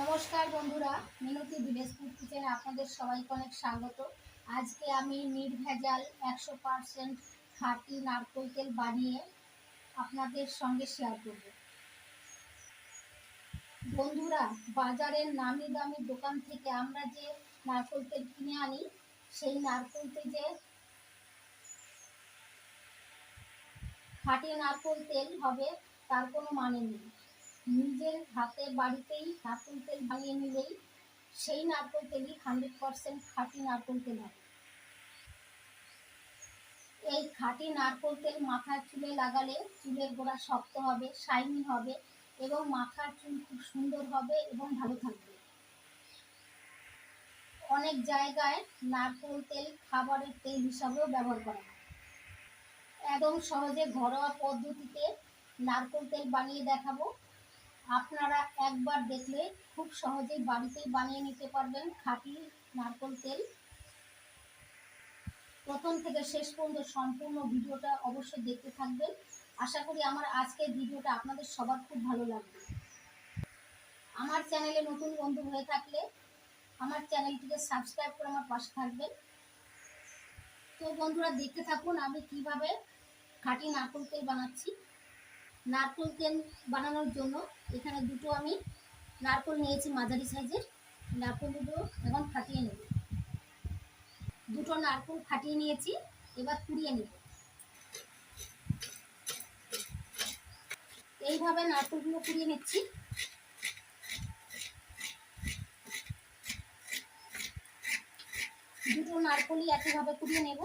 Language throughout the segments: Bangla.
নমস্কার বন্ধুরা, মিনতি ভিলেজ ফুড কিচেনে আপনাদের সবাইকে অনেক স্বাগত। আজকে আমি নির্ভেজাল একশো পারসেন্ট খাঁটি নারকেল তেল বানিয়ে আপনাদের সঙ্গে শেয়ার করব। বন্ধুরা, বাজারের নামি দামি দোকান থেকে আমরা যে নারকোল তেল কিনে আনি, সেই নারকোল তেলে খাঁটি নারকোল তেল হবে, তার কোনো মানে নেই। নিজের হাতে বাড়িতেই নারকেল তেল বানিয়ে নিলেই সেই নারকেল তেলই হান্ড্রেড পারসেন্ট খাঁটি নারকেল তেল হবে। এই খাঁটি নারকেল তেল মাথার চুলে লাগালে চুলের গোড়া শক্ত হবে শাইনি হবে এবং মাথার চুল খুব সুন্দর হবে এবং ভালো থাকবে। অনেক জায়গায় নারকেল তেল খাবারের তেল হিসাবেও ব্যবহার করা হয়। একদম সহজে ঘরোয়া পদ্ধতিতে নারকেল তেল বানিয়ে দেখাবো। আপনারা একবার দেখলে খুব সহজেই বাড়িতেই বানিয়ে নিতে পারবেন খাঁটি নারকেল তেল। প্রথম থেকে শেষ পর্যন্ত সম্পূর্ণ ভিডিওটা অবশ্যই দেখতে থাকবেন। আশা করি আমার আজকের ভিডিওটা আপনাদের সবার খুব ভালো লাগবে। আমার চ্যানেলে নতুন বন্ধু হয়ে থাকলে আমার চ্যানেলটিকে সাবস্ক্রাইব করে আমার পাশে থাকবেন। তো বন্ধুরা দেখতে থাকুন আমি কীভাবে খাঁটি নারকেল তেল বানাচ্ছি। নারকেল তেল বানানোর জন্য এখানে দুটো আমি নারকেল নিয়েছি মাঝারি সাইজের। নারকেল দুটো এখন ফাটিয়ে নেব। দুটো নারকেল ফাটিয়ে নিয়েছি, এবার কুড়িয়ে নেব। এইভাবে নারকেলগুলো কুড়িয়ে নিচ্ছি। দুটো নারকেলই একইভাবে কুড়িয়ে নেব।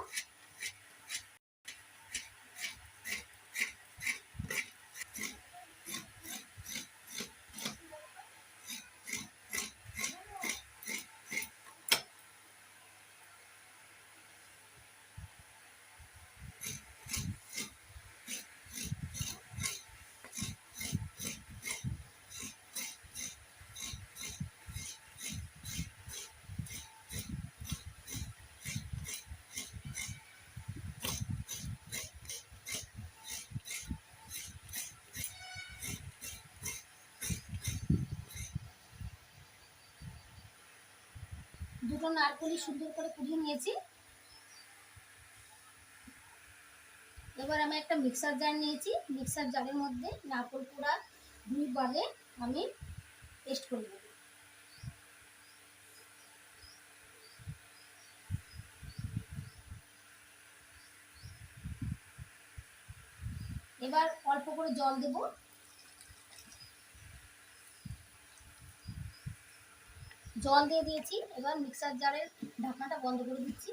দুটো নারকেলই সুন্দর করে কুড়িয়ে নিয়েছি। এবার আমি একটা মিক্সার জার নিয়েছি। মিক্সার জারের মধ্যে নারকেল পোড়া দুই বাগে আমি পেস্ট করে নেব। এবার অল্প করে জল দেব। জল দিয়ে দিয়েছি, এবার মিক্সার জারের ঢাকনাটা বন্ধ করে দিচ্ছি।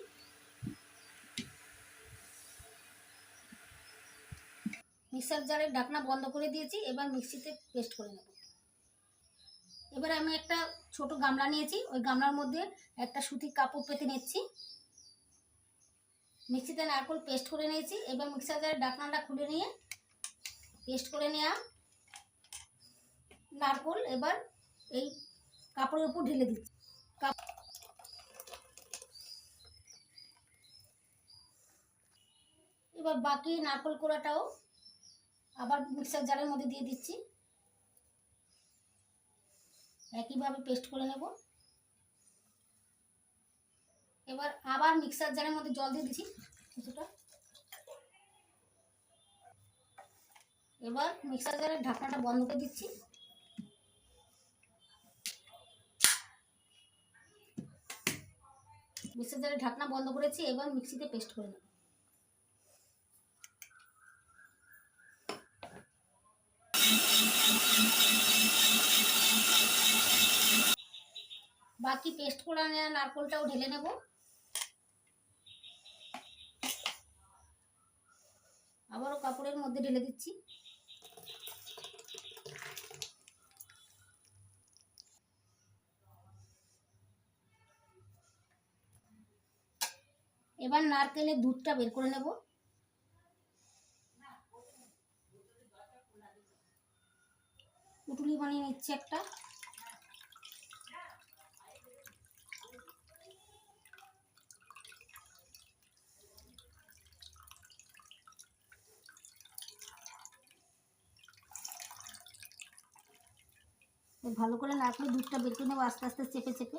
মিক্সার জারের ঢাকনা বন্ধ করে দিয়েছি, এবার মিক্সিতে পেস্ট করে নেব। এবার আমি একটা ছোট গামলা নিয়েছি, ওই গামলার মধ্যে একটা সুতির কাপড় পেতে নিচ্ছি। মিক্সিতে নারকল পেস্ট করে নিয়েছি, এবার মিক্সার জারের ঢাকনাটা খুলে নিয়ে পেস্ট করে নেওয়া নারকল এবার এই কাপড়ের উপর ঢেলে দিচ্ছি। এবার বাকি নারকল কোড়াটাও আবার মিক্সার জারের মধ্যে দিয়ে দিচ্ছি। একইভাবে পেস্ট করে নেব। এবার আবার মিক্সার জারের মধ্যে জল দিয়ে দিচ্ছি কিছুটা। এবার মিক্সার জারের ঢাকনাটা বন্ধ করে দিচ্ছি। মিক্সার জারের ঢাকনা বন্ধ করেছি, এবার মিক্সিতে পেস্ট করে নেব। বাকি পেস্ট করা নেওয়া নারকলটাও ঢেলে নেব। আবারও কাপড়ের মধ্যে ঢেলে দিচ্ছি। এবার নারকেলের দুধটা বের করে নেব। পুটুলি বানিয়ে নিচ্ছে একটা। ভালো করে নারকেলের দুধটা বের করে নেব আস্তে আস্তে, চেপে চেপে।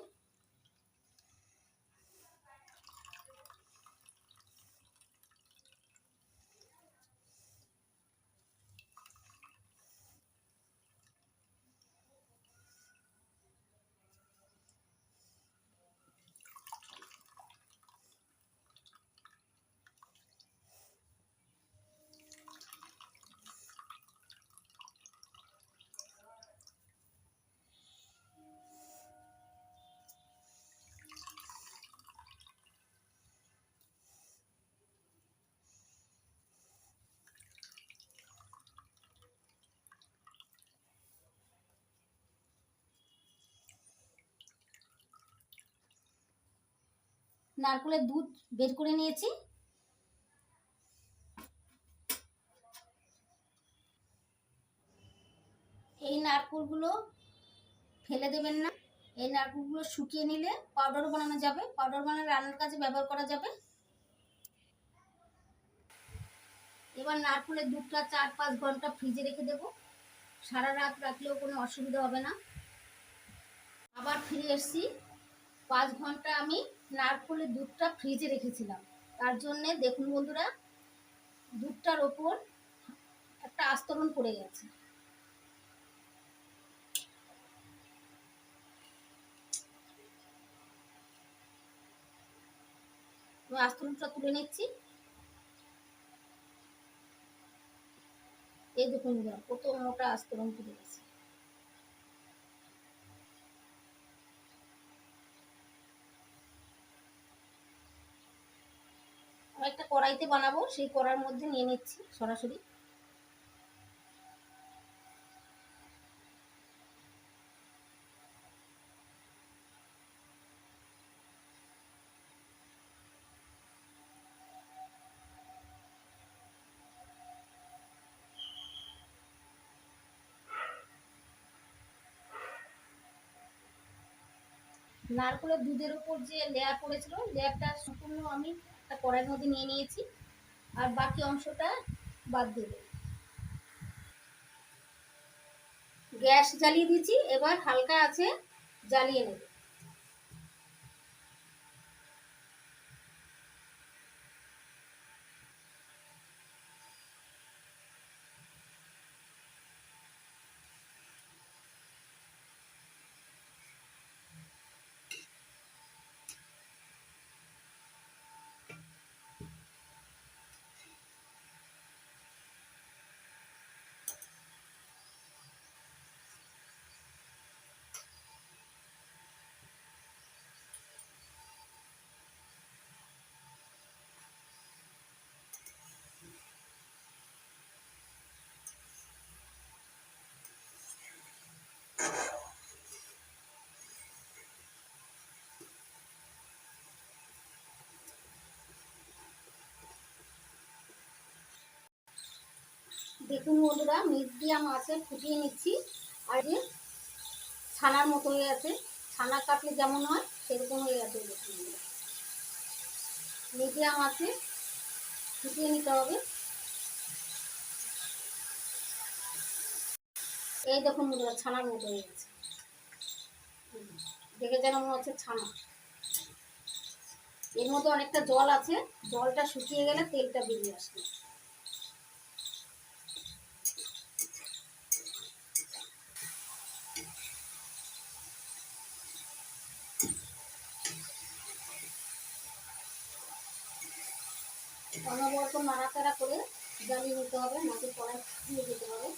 নারকেলের দুধ বের করে নিয়েছি। এই নারকেলগুলো ফেলে দেবেন না। এই নারকেলগুলো শুকিয়ে নিলে পাউডার বানানো যাবে। পাউডার বানানো রান্নার কাজে ব্যবহার করা যাবে। এবার নারকেলের দুধটা চার পাঁচ ঘণ্টা ফ্রিজে রেখে দেব। সারা রাত রাখলেও কোনো অসুবিধা হবে না। আবার ফিরে এসছি। পাঁচ ঘণ্টা আমি নারকেলের দুধটা ফ্রিজে রেখেছিলাম। তার জন্যে দেখুন বন্ধুরা, দুধটার ওপর একটা আস্তরণ পড়ে গেছে। আস্তরণটা তুলে নিচ্ছি। এই দেখুন কত মোটা আস্তরণ তুলে গেছে আমি একটা কড়াইতে বানাবো, সেই কড়ার মধ্যে নিয়ে নিচ্ছি সরাসরি। নারকেলের দুধের উপর যে লেয়ার পড়েছিল লেয়ারটা সম্পূর্ণ আমি একটা কড়াইয়ের মধ্যে নিয়ে নিয়েছি আর বাকি অংশটা বাদ দেব। গ্যাস জ্বালিয়ে দিয়েছি, এবার হালকা আছে জ্বালিয়ে নেব। দেখুন বন্ধুরা মিডিয়াম আছে ফুটিয়ে নিচ্ছি। আর যে ছানার মতো হয়ে আছে। ছানা কাটলে যেমন হয়, সেরকম হয়ে গেছে দেখুন মিডিয়াম আছে ফুটিয়ে নিতে হবে। এই দেখুন বন্ধুরা, ছানার মতো হয়ে গেছে দেখে যেন মনে হচ্ছে ছানা। এর মধ্যে অনেকটা জল আছে। জলটা শুকিয়ে গেলে তেলটা বেরিয়ে আসবে। অনবরত নাড়াচাড়া করে জ্বালিয়ে নিতে হবে নাকি কড়াই দিয়ে দিতে হবে।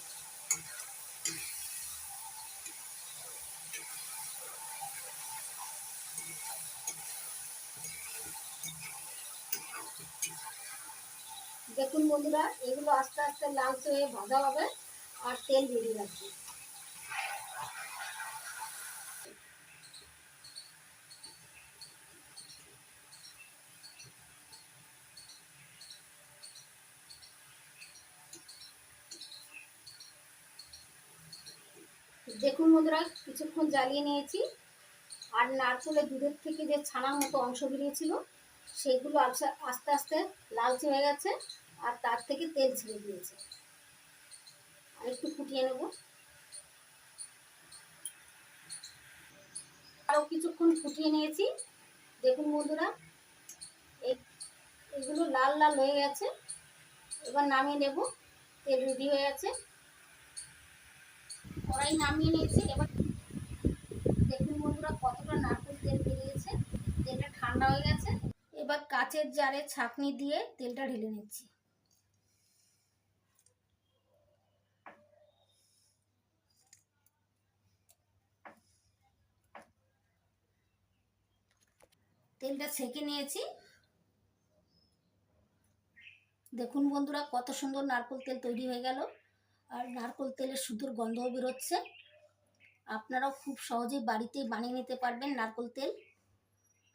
দেখুন বন্ধুরা, এগুলো আস্তে আস্তে লালচে হয়ে ভাজা হবে, আর তেল বেরিয়ে আসবে দেখুন বন্ধুরা, কিছুক্ষণ জ্বালিয়ে নিয়েছি। আর নারকেলের দুধের থেকে যে ছানার মতো অংশ বেরিয়েছিল, সেগুলো আস্তে আস্তে লালচে হয়ে গেছে, আর তার থেকে তেল ছেড়ে দিয়েছে আর একটু ফুটিয়ে নেব। আরও কিছুক্ষণ ফুটিয়ে নিয়েছি। দেখুন বন্ধুরা এগুলো লাল লাল হয়ে গেছে। এবার নামিয়ে নেব। তেল রেডি হয়ে আছে কড়াই নামিয়ে নিয়েছি। এবার দেখুন বন্ধুরা, কতটা নারকেল তেল বেরিয়েছে। তেলটা ঠান্ডা হয়ে গেছে। এবার কাচের জারে ছাঁকনি দিয়ে তেলটা ঢেলে নিচ্ছি। তেলটা ছেঁকে নিয়েছি। দেখুন বন্ধুরা, কত সুন্দর নারকেল তেল তৈরি হয়ে গেল। আর নারকেল তেলের সুন্দর গন্ধও বেরোচ্ছে। আপনারাও খুব সহজেই বাড়িতেই বানিয়ে নিতে পারবেন নারকেল তেল।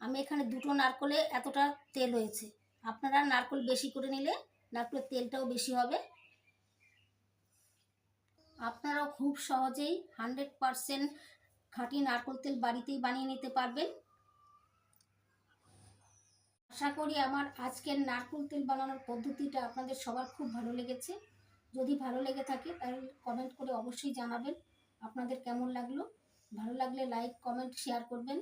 আমি এখানে দুটো নারকলে এতটা তেল হয়েছে। আপনারা নারকেল বেশি করে নিলে নারকেলের তেলটাও বেশি হবে। আপনারাও খুব সহজেই হান্ড্রেড পারসেন্ট খাঁটি নারকেল তেল বাড়িতেই বানিয়ে নিতে পারবেন। আশা করি আমার আজকের নারকেল তেল বানানোর পদ্ধতিটা আপনাদের সবার খুব ভালো লেগেছে। যদি ভালো লেগে থাকে তাহলে কমেন্ট করে অবশ্যই জানাবেন আপনাদের কেমন লাগল। ভালো লাগলে লাইক কমেন্ট শেয়ার করবেন।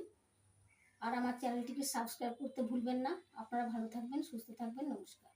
আর আমার চ্যানেলটিকে সাবস্ক্রাইব করতে ভুলবেন না। আপনারা ভালো থাকবেন, সুস্থ থাকবেন, নমস্কার।